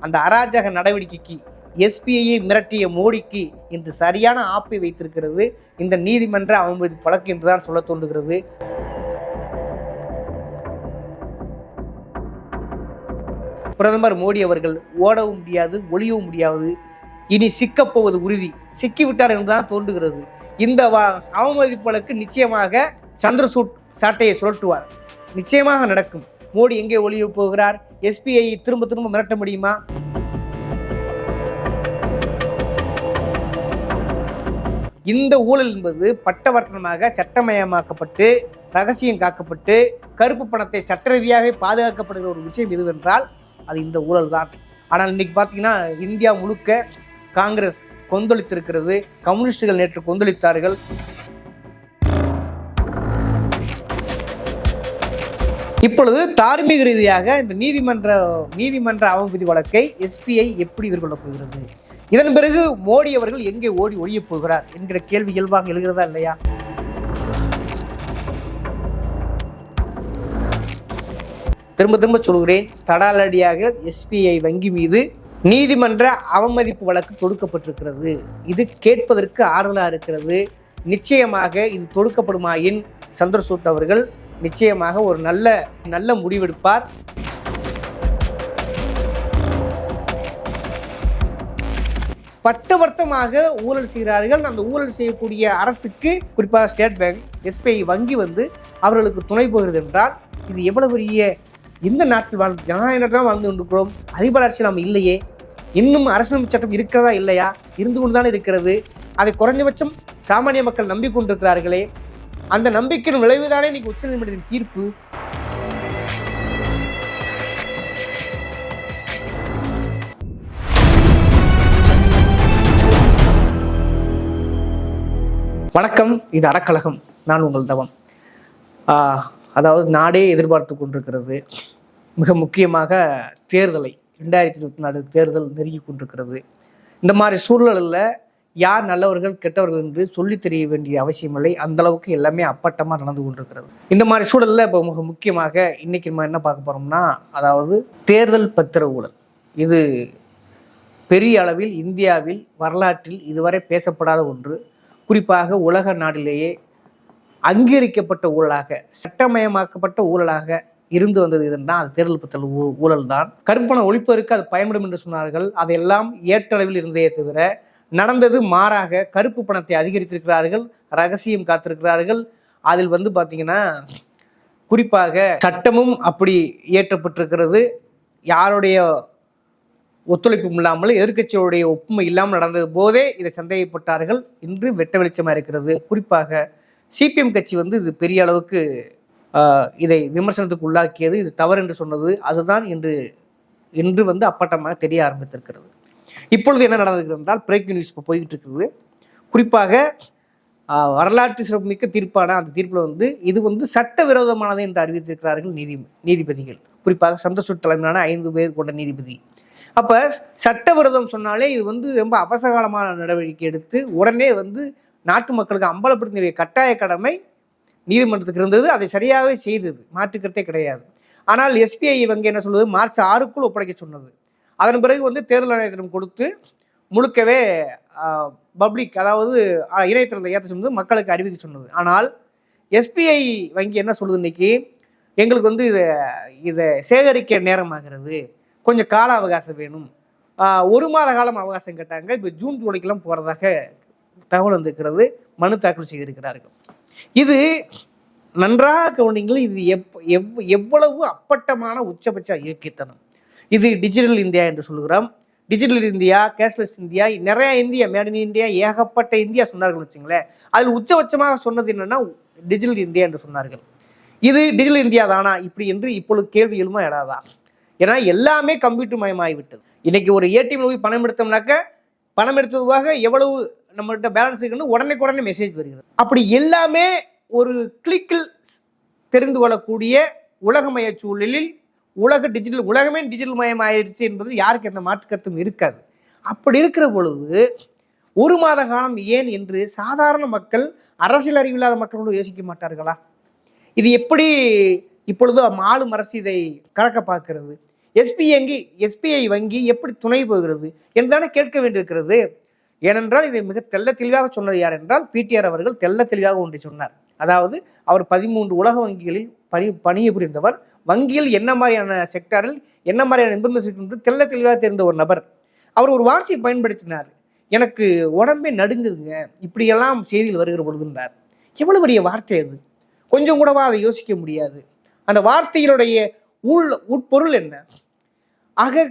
அந்த அராஜக நடவடிக்கைக்கு எஸ்பிஐயை மிரட்டிய மோடிக்கு இன்று சரியான ஆப்பை வைத்திருக்கிறது. இந்த நீதிமன்ற அவமதி வழக்கு என்றுதான் சொல்ல தோன்றுகிறது. பிரதமர் மோடி அவர்கள் ஓடவும் முடியாது ஒளியவும் முடியாது. இனி சிக்கப்போவது உறுதி. சிக்கிவிட்டார் என்றுதான் தோன்றுகிறது. இந்த வ- அவமதிப்பு வழக்கு நிச்சயமாக சந்திரசூட் சாட்டையை சுழட்டுவார் நிச்சயமாக நடக்கும். மோடி எங்கே ஒளிய போகிறார்? எஸ்பிஐ திரும்ப திரும்ப மிரட்ட முடியுமா? இந்த ஊழல் என்பது பட்டவர்த்தனமாக சட்டமயமாக்கப்பட்டு ரகசியம் காக்கப்பட்டு கருப்பு பணத்தை சட்ட ரீதியாகவே பாதுகாக்கப்படுகிற ஒரு விஷயம் எதுவென்றால் அது இந்த ஊழல் தான். ஆனால் இன்னைக்கு பார்த்தீங்கன்னா இந்தியா முழுக்க காங்கிரஸ் கொந்தளித்திருக்கிறது கம்யூனிஸ்டுகள் நேற்று கொந்தளித்தார்கள். இப்பொழுது தார்மீக ரீதியாக இந்த நீதிமன்ற நீதிமன்ற அவமதி வழக்கை எஸ்பிஐ எப்படி எதிர்கொள்ளப் போகிறது? இதன் பிறகு மோடி அவர்கள் எங்கே ஓடி ஒழியப் போகிறார் என்கிற கேள்வி இயல்பாக எழுகிறதா இல்லையா? திரும்ப திரும்ப சொல்கிறேன் தடாலடியாக எஸ்பிஐ வங்கி மீது நீதிமன்ற அவமதிப்பு வழக்கு தொடுக்கப்பட்டிருக்கிறது. இது கேட்பதற்கு ஆறுதலாக இருக்கிறது. நிச்சயமாக இது தொடுக்கப்படுமாயின் சந்திரசூட் அவர்கள்? நிச்சயமாக ஒரு நல்ல நல்ல முடிவெடுப்பார். பட்டவர்த்தமாக ஊழல் செய்கிறார்கள். அந்த ஊழல் செய்யக்கூடிய அரசுக்கு குறிப்பாக ஸ்டேட் பேங்க் எஸ்பிஐ வங்கி வந்து அவர்களுக்கு துணை போகிறது என்றால் இது எவ்வளவு பெரிய இந்த நாட்டில் வாழ்ந்து ஜனநாயக தான் வாழ்ந்து கொண்டிருக்கிறோம். அதிபர் ஆட்சியில் நாம் இல்லையே. இன்னும் அரசியலமைப்பு சட்டம் இருக்கிறதா இல்லையா? இருந்து கொண்டு தானே இருக்கிறது. அதை குறைஞ்சபட்சம் சாமானிய மக்கள் நம்பிக்கொண்டிருக்கிறார்களே. அந்த நம்பிக்கையின் விளைவுதானே இன்னைக்கு உச்சநீதிமன்றத்தின் தீர்ப்பு? வணக்கம். இது அறக்கழகம். நான் உங்கள் தவம். அதாவது நாடே எதிர்பார்த்து கொண்டிருக்கிறது. மிக முக்கியமாக தேர்தலை ரெண்டாயிரத்தி இருபத்தி நாலு தேர்தல் நெருங்கி கொண்டிருக்கிறது. இந்த மாதிரி சூழலில் யார் நல்லவர்கள் கெட்டவர்கள் என்று சொல்லி தெரிய வேண்டிய அவசியமில்லை. அந்த அளவுக்கு எல்லாமே அப்பட்டமாக நடந்து கொண்டிருக்கிறது. இந்த மாதிரி சூழலில் இப்போ மிக முக்கியமாக இன்னைக்கு நம்ம என்ன பார்க்க போகிறோம்னா அதாவது தேர்தல் பத்திர ஊழல் இது பெரிய அளவில் இந்தியாவில் வரலாற்றில் இதுவரை பேசப்படாத ஒன்று. குறிப்பாக உலக நாட்டிலேயே அங்கீகரிக்கப்பட்ட ஊழலாக சட்டமயமாக்கப்பட்ட ஊழலாக இருந்து வந்தது இதுன்னா அது தேர்தல் பத்தல் ஊழல் தான். கருப்பணம் ஒழிப்பதற்கு அது பயன்படும் என்று சொன்னார்கள். அதெல்லாம் ஏற்றளவில் இருந்தே தவிர நடந்தது மாறாக கருப்பு பணத்தை அதிகரித்திருக்கிறார்கள் ரகசியம் காத்திருக்கிறார்கள். அதில் வந்து பார்த்தீங்கன்னா குறிப்பாக சட்டமும் அப்படி இயற்றப்பட்டிருக்கிறது. யாருடைய ஒத்துழைப்பும் இல்லாமல் எதிர்க்கட்சியுடைய ஒப்புமை இல்லாமல் நடந்தது போதே இதை சந்தேகப்பட்டார்கள். இன்று வெட்ட வெளிச்சமாக இருக்கிறது. குறிப்பாக சிபிஎம் கட்சி வந்து இது பெரிய அளவுக்கு இதை விமர்சனத்துக்கு உள்ளாக்கியது. இது தவறு என்று சொன்னது. அதுதான் இன்று இன்று வந்து அப்பட்டமாக தெரிய ஆரம்பித்திருக்கிறது. இப்பொழுது என்ன நடந்திருக்கிறது என்றால் பிரேக் நியூஸ் இப்போ போய்கிட்டு இருக்குது. குறிப்பாக வரலாற்று சிறப்புமிக்க தீர்ப்பான அந்த தீர்ப்பில் வந்து இது வந்து சட்டவிரோதமானது என்று அறிவித்திருக்கிறார்கள் நீதி நீதிபதிகள். குறிப்பாக சந்தசூர் தலைமையிலான ஐந்து பேர் கொண்ட நீதிபதி. அப்போ சட்டவிரோதம் சொன்னாலே இது வந்து ரொம்ப அவசரகாலமான நடவடிக்கை எடுத்து உடனே வந்து நாட்டு மக்களுக்கு அம்பலப்படுத்திய கட்டாய கடமை நீதிமன்றத்துக்கு இருந்தது. அதை சரியாகவே செய்தது. மாற்றுக்கிறதே கிடையாது. ஆனால் எஸ்பிஐ வங்கி என்ன சொல்லுது? மார்ச் ஆறுக்குள் ஒப்படைக்க சொன்னது. அதன் பிறகு வந்து தேர்தல் ஆணையத்திடம் கொடுத்து முழுக்கவே பப்ளிக் அதாவது இணையத்திறந்த ஏற்ற சொன்னது மக்களுக்கு அறிவிக்க சொன்னது. ஆனால் எஸ்பிஐ வங்கி என்ன சொல்லுது இன்னைக்கு? எங்களுக்கு வந்து இதை இதை சேகரிக்க நேரமாகிறது கொஞ்சம் கால அவகாசம் வேணும். ஒரு மாத காலம் அவகாசம் கேட்டாங்க. இப்போ ஜூன் ஜூலைக்கெல்லாம் போகிறதாக தகவல் வந்திருக்கிறது. மனு தாக்கல் செய்திருக்கிறார்கள். இது நன்றாக கவனிங்கள் இது எப் எவ் எவ்வளவு அப்பட்டமான உச்சபட்ச இயக்கித்தனம். இது டிஜிட்டல் இந்தியா என்று சொல்கிறோம் டிஜிட்டல் இந்தியா கேஷ்லெஸ் இந்தியா நிறைய இந்தியா மேட் இன் இந்தியா ஏகப்பட்ட இந்தியா சொன்னார்கள் வச்சுங்களேன். அதில் உச்சபட்சமாக சொன்னது என்னன்னா டிஜிட்டல் இந்தியா என்று சொன்னார்கள். இது டிஜிட்டல் இந்தியா தானா? இப்படி என்று இப்பொழுது கேள்வி எழுமா எழாதா? ஏன்னா எல்லாமே கம்ப்யூட்டர் மயமாகிவிட்டது இன்னைக்கு ஒரு ஏடிஎம் போய் பணம் எடுத்தோம்னாக்க பணம் எடுத்ததுவாக எவ்வளவு நம்மகிட்ட பேலன்ஸ் இருக்குன்னு உடனே உடனே மெசேஜ் வருகிறது. அப்படி எல்லாமே ஒரு கிளிக்கில் தெரிந்து கொள்ளக்கூடிய உலகமய சூழலில் உலக டிஜிட்டல் உலகமே டிஜிட்டல் மயம் ஆயிடுச்சு என்பது யாருக்கு எந்த மாற்று கருத்தும் இருக்காது. அப்படி இருக்கிற பொழுது ஒரு மாத காலம் ஏன் என்று சாதாரண மக்கள் அரசியல் அறிவில்லாத மக்களோடு யோசிக்க மாட்டார்களா? இது எப்படி இப்பொழுது ஆளும் அரசு இதை கலக்க பார்க்கிறது? எஸ்பி வங்கி எஸ்பிஐ வங்கி எப்படி துணை போகிறது என்றுதானே கேட்க வேண்டியிருக்கிறது. ஏனென்றால் இதை மிக தெள்ள தெளிவாக சொன்னது யார் என்றால் பிடிஆர் அவர்கள் தெல்ல தெளிவாக ஒன்றை சொன்னார். அதாவது அவர் பதிமூன்று உலக வங்கிகளில் பணி பணியை புரிந்தவர். வங்கியில் என்ன மாதிரியான செக்டாரில் என்ன மாதிரியான நிபுணர் என்று தெல்ல தெளிவாக தெரிந்த ஒரு நபர். அவர் ஒரு வார்த்தையை பயன்படுத்தினார். எனக்கு உடம்பே நடுங்குதுங்க இப்படியெல்லாம் செய்தியில் வருகிற பொழுதுன்றார். எவ்வளவு பெரிய வார்த்தை அது. கொஞ்சம் கூடவா அதை யோசிக்க முடியாது. அந்த வார்த்தையினுடைய உள் உட்பொருள் என்ன? ஆக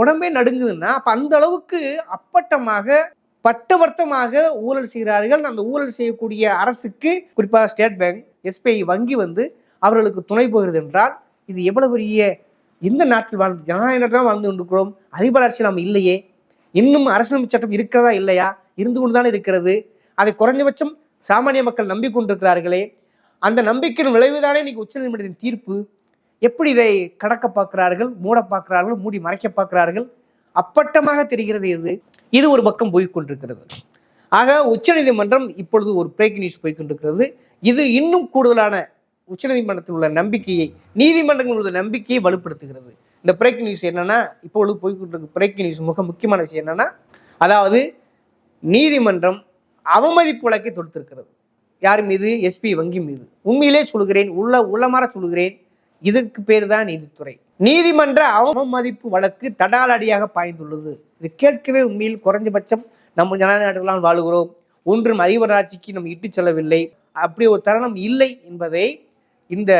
உடம்பே நடுங்குதுன்னா அப்போ அந்த அளவுக்கு அப்பட்டமாக பட்டவர்த்தமாக ஊழல் செய்கிறார்கள். அந்த ஊழல் செய்யக்கூடிய அரசுக்கு குறிப்பாக ஸ்டேட் பேங்க் எஸ்பிஐ வங்கி வந்து அவர்களுக்கு துணை போகிறது என்றால் இது எவ்வளவு பெரிய இந்த நாட்டில் வாழ்ந்து ஜனநாயக நாட்டில் வாழ்ந்து கொண்டிருக்கிறோம் அதிபர் அரசியல் நாம் இல்லையே இன்னும் அரசியலமைப்பு சட்டம் இருக்கிறதா இல்லையா இருந்து கொண்டுதான் இருக்கிறது அதை குறைஞ்சபட்சம் சாமானிய மக்கள் நம்பிக்கொண்டிருக்கிறார்களே அந்த நம்பிக்கையின் விளைவுதானே இன்னைக்கு உச்சநீதிமன்றத்தின் தீர்ப்பு. எப்படி இதை கடக்க பார்க்கிறார்கள் மூட பார்க்கிறார்கள் மூடி மறைக்க பார்க்கிறார்கள் அப்பட்டமாக தெரிகிறது இது இது ஒரு பக்கம் போய்கொண்டிருக்கிறது ஆக உச்சநீதிமன்றம் இப்பொழுது ஒரு பிரேக் நியூஸ் போய்கொண்டிருக்கிறது இது இன்னும் கூடுதலான உச்சநீதிமன்றத்தில் உள்ள நம்பிக்கையை நீதிமன்றங்கள் உள்ள நம்பிக்கையை வலுப்படுத்துகிறது. இந்த பிரேக் நியூஸ் என்னன்னா இப்பொழுது போய்கொண்டிருக்க பிரேக் நியூஸ் மிக முக்கியமான விஷயம் என்னன்னா அதாவது நீதிமன்றம் அவமதிப்பு வழக்கை தொடுத்திருக்கிறது. யார் மீது? எஸ்பி வங்கி மீது. உண்மையிலே சொல்கிறேன் உள்ள உள்ளமாற சொல்கிறேன் இதற்கு பேர் தான் நீதித்துறை. நீதிமன்ற அவமதிப்பு வழக்கு தடாலடியாக பாய்ந்துள்ளது. இது கேட்கவே உண்மையில் குறைஞ்சபட்சம் நம்ம ஜனநாயக வாழுகிறோம். ஒன்றும் அதிபர் ஆட்சிக்கு நம்ம இட்டு செல்லவில்லை. அப்படி ஒரு தருணம் இல்லை என்பதை இந்த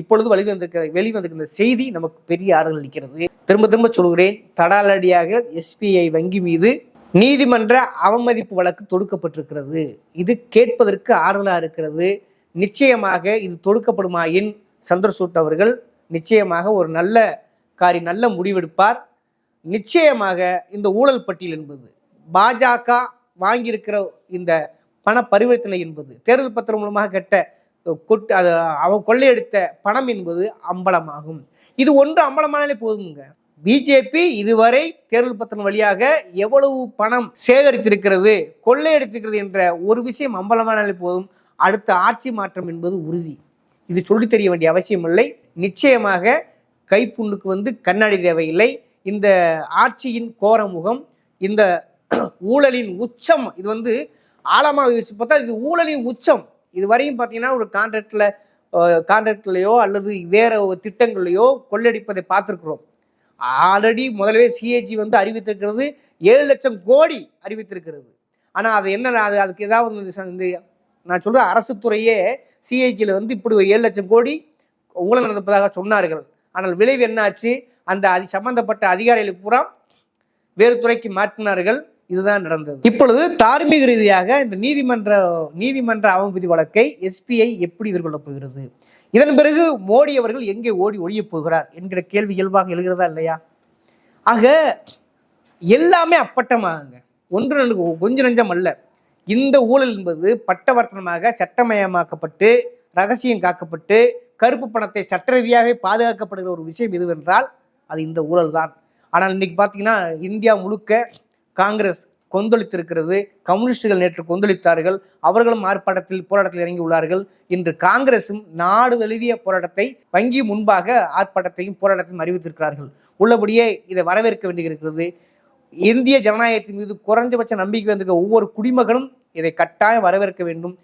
இப்பொழுது வெளிவந்திருக்கிற வெளிவந்திருக்கிற செய்தி நமக்கு பெரிய ஆறுதல் அளிக்கிறது. திரும்ப திரும்ப சொல்கிறேன் தடாலடியாக எஸ்பிஐ வங்கி மீது நீதிமன்ற அவமதிப்பு வழக்கு தொடுக்கப்பட்டிருக்கிறது. இது கேட்பதற்கு ஆறுதலாக இருக்கிறது. நிச்சயமாக இது தொடுக்கப்படுமாயின் சந்திரசூட் அவர்கள்? நிச்சயமாக ஒரு நல்ல காரி நல்ல முடிவெடுப்பார். நிச்சயமாக இந்த ஊழல் பட்டியல் என்பது பாஜக வாங்கியிருக்கிற இந்த பண பரிவர்த்தனை என்பது தேர்தல் பத்திரம் மூலமாக கெட்ட கொட்டு அது அவ கொள்ளையடித்த பணம் என்பது அம்பலமாகும். இது ஒன்று அம்பலமானாலே போதுங்க. பிஜேபி இதுவரை தேர்தல் பத்திரம் வழியாக எவ்வளவு பணம் சேகரித்திருக்கிறது கொள்ளையடித்திருக்கிறது என்ற ஒரு விஷயம் அம்பலமானாலே போதும். அடுத்த ஆட்சி மாற்றம் என்பது உறுதி. இது சொல்லித் தெரிய வேண்டிய அவசியம் இல்லை நிச்சயமாக கைப்புண்ணுக்கு வந்து கண்ணாடி தேவையில்லை. இந்த ஆட்சியின் கோரமுகம் இந்த ஊழலின் உச்சம் இது வந்து ஆழமாக யோசிச்சு பார்த்தா இது ஊழலின் உச்சம். இது வரையும் பார்த்தீங்கன்னா ஒரு கான்ட்ராக்டில் கான்ட்ராக்ட்லையோ அல்லது வேற ஒரு திட்டங்களையோ கொள்ளடிப்பதை பார்த்துருக்குறோம். ஆல்ரெடி முதலவே சிஏஜி வந்து அறிவித்திருக்கிறது ஏழு லட்சம் கோடி அறிவித்திருக்கிறது. ஆனால் அது என்ன அது அதுக்கு ஏதாவது இந்த நான் சொல்கிற அரசு துறையே சிஐஜியில் வந்து இப்படி ஒரு ஏழு லட்சம் கோடி ஊழல் நடப்பதாக சொன்னார்கள். ஆனால் விளைவு என்னாச்சு? அந்த அது சம்பந்தப்பட்ட அதிகாரிகளுக்கு பூரா வேறு துறைக்கு மாற்றினார்கள். இதுதான் நடந்தது. இப்பொழுது தார்மீக ரீதியாக இந்த நீதிமன்ற நீதிமன்ற அவமதி வழக்கை எஸ்பிஐ எப்படி எதிர்கொள்ளப் போகிறது? இதன் பிறகு மோடி அவர்கள் எங்கே ஓடி ஒழியப் போகிறார் என்கிற கேள்வி இயல்பாக எழுகிறதா இல்லையா? ஆக எல்லாமே அப்பட்டமாகுங்க. ஒன்று கொஞ்சம் நஞ்சம் அல்ல. இந்த ஊழல் என்பது பட்டவர்த்தனமாக சட்டமயமாக்கப்பட்டு ரகசியம் காக்கப்பட்டு கருப்பு பணத்தை சட்ட ரீதியாகவே பாதுகாக்கப்படுகிற ஒரு விஷயம் எதுவென்றால் அது இந்த ஊழல் தான் ஆனால் இன்னைக்கு பார்த்தீங்கன்னா இந்தியா முழுக்க காங்கிரஸ் கொந்தளித்திருக்கிறது கம்யூனிஸ்டுகள் நேற்று கொந்தளித்தார்கள் அவர்களும் ஆர்ப்பாட்டத்தில் போராட்டத்தில் இறங்கி உள்ளார்கள். இன்று காங்கிரசும் நாடு தழுவிய போராட்டத்தை வங்கி முன்பாக ஆர்ப்பாட்டத்தையும் போராட்டத்தையும் அறிவித்திருக்கிறார்கள். உள்ளபடியே இதை வரவேற்க வேண்டியிருக்கிறது. இந்திய ஜனநாயகத்தின் மீது குறைஞ்சபட்ச நம்பிக்கை வந்திருக்க ஒவ்வொரு குடிமகனும் இதை கட்டாயம் வரவேற்க வேண்டும்.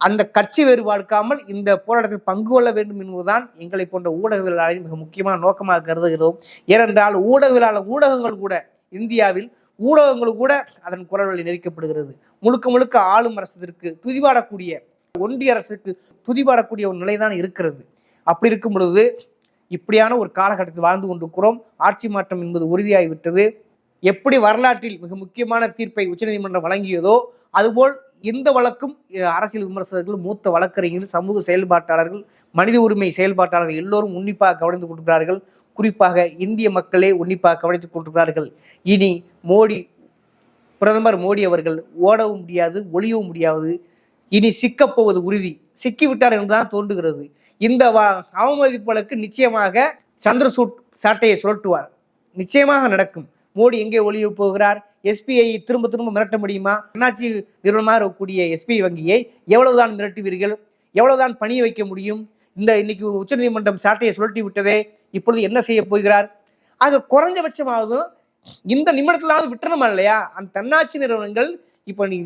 அந்த கட்சி வேறுபாடுக்காமல் இந்த போராட்டத்தில் பங்கு கொள்ள வேண்டும் என்பதுதான் எங்களை போன்ற ஊடகவியலாளரின் மிக முக்கியமான நோக்கமாக கருதுகிறோம். ஏனென்றால் ஊடகவியலாளர் ஊடகங்கள் கூட இந்தியாவில் ஊடகங்கள் கூட அதன் குரல் வழி நெரிக்கப்படுகிறது. முழுக்க முழுக்க ஆளும் அரசத்திற்கு துதிபாடக்கூடிய ஒன்றிய அரசுக்கு துதிபாடக்கூடிய ஒரு நிலைதான் இருக்கிறது. அப்படி இருக்கும் பொழுது இப்படியான ஒரு காலகட்டத்தில் வாழ்ந்து கொண்டிருக்கிறோம். ஆட்சி மாற்றம் என்பது உறுதியாகிவிட்டது எப்படி வரலாற்றில் மிக முக்கியமான தீர்ப்பை உச்சநீதிமன்றம் வழங்கியதோ அதுபோல் இந்த வழக்கும் அரசியல் விமர்சகர்கள் மூத்த வழக்கறிஞர்கள் சமூக செயல்பாட்டாளர்கள் மனித உரிமை செயல்பாட்டாளர்கள் எல்லோரும் உன்னிப்பாக கவனித்துக் கொடுக்கிறார்கள் குறிப்பாக இந்திய மக்களே உன்னிப்பாக கவனித்துக் கொண்டிருக்கிறார்கள். இனி மோடி பிரதமர் மோடி அவர்கள் ஓடவும் முடியாது ஒளியவும் முடியாது. இனி சிக்கப்போவது உறுதி. சிக்கிவிட்டார் என்றுதான் தோன்றுகிறது. இந்த வ- நிச்சயமாக சந்திரசூட் சாட்டையை சுழட்டுவார் நிச்சயமாக நடக்கும். மோடி எங்கே ஒளிய போகிறார்? எஸ்பிஐ திரும்ப திரும்ப மிரட்ட முடியுமா? அண்ணாச்சி நிறுவனமாக இருக்கக்கூடிய எஸ்பிஐ வங்கியை எவ்வளவுதான் மிரட்டுவீர்கள்? எவ்வளவுதான் பணிய வைக்க முடியும்? இந்த இன்னைக்கு உச்சநீதிமன்றம் சாட்டையை சுழட்டி விட்டதே இப்பொழுது என்ன செய்ய போகிறார்? ஆக குறைஞ்சபட்சமாவது இந்த நிமிடத்திலாவது விட்டுறணுமா இல்லையா? அந்த தன்னாட்சி நிறுவனங்கள் இப்போ நீ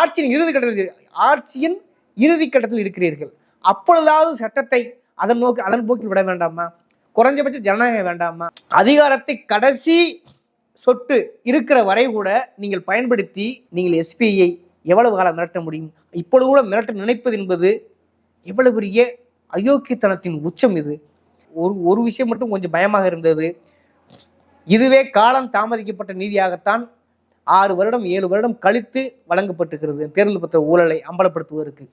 ஆட்சியின் இறுதி கட்டத்தில் ஆட்சியின் இறுதி கட்டத்தில் இருக்கிறீர்கள். அப்பொழுதாவது சட்டத்தை அதன் நோக்கி அதன் போக்கில் விட வேண்டாமா? குறைஞ்சபட்ச ஜனநாயகம் வேண்டாமா? அதிகாரத்தை கடைசி சொட்டு இருக்கிற வரை கூட நீங்கள் பயன்படுத்தி நீங்கள் எஸ்பிஐயை எவ்வளவு காலம் மிரட்ட முடியும்? இப்பொழுது கூட மிரட்ட நினைப்பது என்பது எவ்வளவு பெரிய அயோக்கியத்தனத்தின் உச்சம் இது. ஒரு ஒரு விஷயம் மட்டும் கொஞ்சம் பயமாக இருந்தது. இதுவே காலம் தாமதிக்கப்பட்ட நீதியாகத்தான் ஆறு வருடம் ஏழு வருடம் கழித்து வழங்கப்பட்டிருக்கிறது. தேர்தல் பத்திர ஊழலை அம்பலப்படுத்துவதற்கு.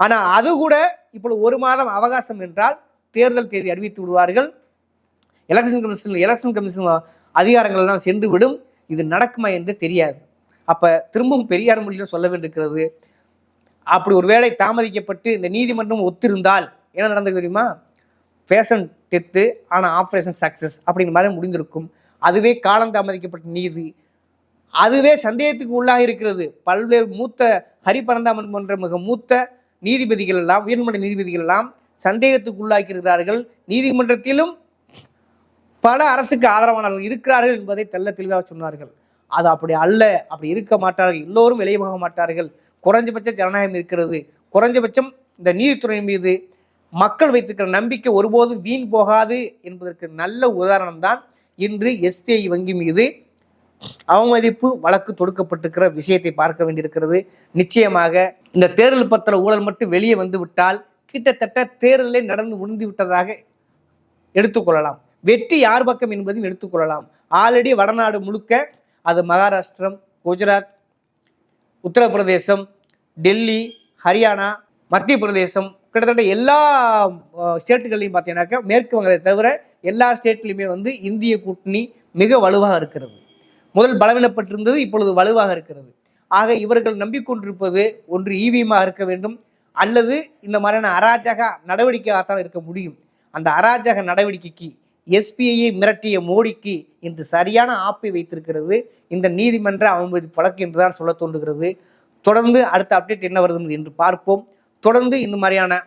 ஆனால் அது கூட இப்பொழுது ஒரு மாதம் அவகாசம் என்றால் தேர்தல் தேதி அறிவித்து விடுவார்கள். எலெக்ஷன் கமிஷன் எலெக்ஷன் கமிஷன் அதிகாரங்கள் எல்லாம் சென்று விடும். இது நடக்குமா என்று தெரியாது. அப்போ திரும்பவும் பெரியார் மொழியில் சொல்ல வேண்டியிருக்கிறது. அப்படி ஒரு வேளை தாமதிக்கப்பட்டு இந்த நீதிமன்றம் ஒத்திருந்தால் என்ன நடந்தது தெரியுமா? ஃபேஷன் டெத்து ஆனால் ஆப்ரேஷன் சக்ஸஸ் அப்படிங்கிற மாதிரி முடிந்திருக்கும். அதுவே காலம் தாமதிக்கப்பட்ட நீதி. அதுவே சந்தேகத்துக்கு உள்ளாக இருக்கிறது. பல்வேறு மூத்த ஹரிபரந்தாமன் போன்ற மிக மூத்த நீதிபதிகள் எல்லாம் உயர்மன்ற நீதிபதிகள் எல்லாம் சந்தேகத்துக்கு உள்ளாக்கியிருக்கிறார்கள் நீதிமன்றத்திலும் பல அரசுக்கு ஆதரவானவர்கள் இருக்கிறார்கள் என்பதை தெள்ள தெளிவாக சொன்னார்கள். அது அப்படி அல்ல. அப்படி இருக்க மாட்டார்கள். எல்லோரும் வெளியே போக மாட்டார்கள். குறைஞ்சபட்ச ஜனநாயகம் இருக்கிறது. குறைஞ்சபட்சம் இந்த நீதித்துறை மீது மக்கள் வைத்திருக்கிற நம்பிக்கை ஒருபோதும் வீண் போகாது என்பதற்கு நல்ல உதாரணம் தான் இன்று எஸ்பிஐ வங்கி மீது அவமதிப்பு வழக்கு தொடுக்கப்பட்டிருக்கிற விஷயத்தை பார்க்க வேண்டியிருக்கிறது. நிச்சயமாக இந்த தேர்தல் பத்திர ஊழல் மட்டும் வெளியே வந்து விட்டால் கிட்டத்தட்ட தேர்தலே நடந்து முடிந்து விட்டதாக எடுத்துக்கொள்ளலாம் வெற்றி யார் பக்கம் என்பதையும் எடுத்துக்கொள்ளலாம் ஆல்ரெடி வடநாடு முழுக்க அது மகாராஷ்டிரம் குஜராத் உத்தரப்பிரதேசம் டெல்லி ஹரியானா மத்திய பிரதேசம் கிட்டத்தட்ட எல்லா ஸ்டேட்டுகள்லையும் பார்த்தீங்கன்னாக்கா மேற்கு வங்கத்தை தவிர எல்லா ஸ்டேட்லையுமே வந்து இந்திய கூட்டணி மிக வலுவாக இருக்கிறது. முதல் பலவீனப்பட்டிருந்தது இப்பொழுது வலுவாக இருக்கிறது. ஆக இவர்கள் நம்பிக்கொண்டிருப்பது ஒன்று ஈவியமாக இருக்க வேண்டும் அல்லது இந்த மாதிரியான அராஜக நடவடிக்கையாகத்தான் இருக்க முடியும். அந்த அராஜக நடவடிக்கைக்கு எஸ்பிஐயை மிரட்டிய மோடிக்கு இன்று சரியான ஆப்பை வைத்திருக்கிறது. இந்த நீதிமன்ற அவமதி வழக்கு என்றுதான் சொல்ல தோன்றுகிறது. தொடர்ந்து அடுத்த அப்டேட் என்ன வருது என்று பார்ப்போம். தொடர்ந்து இந்த மாதிரியான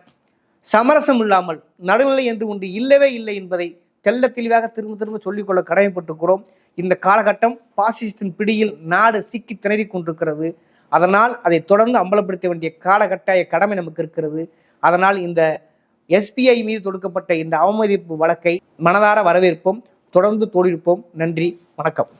சமரசம் இல்லாமல் நடுநிலை என்று ஒன்று இல்லவே இல்லை என்பதை தெள்ள தெளிவாக திரும்ப திரும்ப சொல்லிக்கொள்ள கடமைப்பட்டிருக்கிறோம். இந்த காலகட்டம் பாசிசத்தின் பிடியில் நாடு சிக்கி திணறி கொண்டிருக்கிறது. அதனால் அதை தொடர்ந்து அம்பலப்படுத்த வேண்டிய காலகட்டாய கடமை நமக்கு இருக்கிறது. அதனால் இந்த எஸ்பிஐ மீது தொடுக்கப்பட்ட இந்த அவமதிப்பு வழக்கை மனதார வரவேற்போம். தொடர்ந்து தோழிருப்போம் நன்றி. வணக்கம்.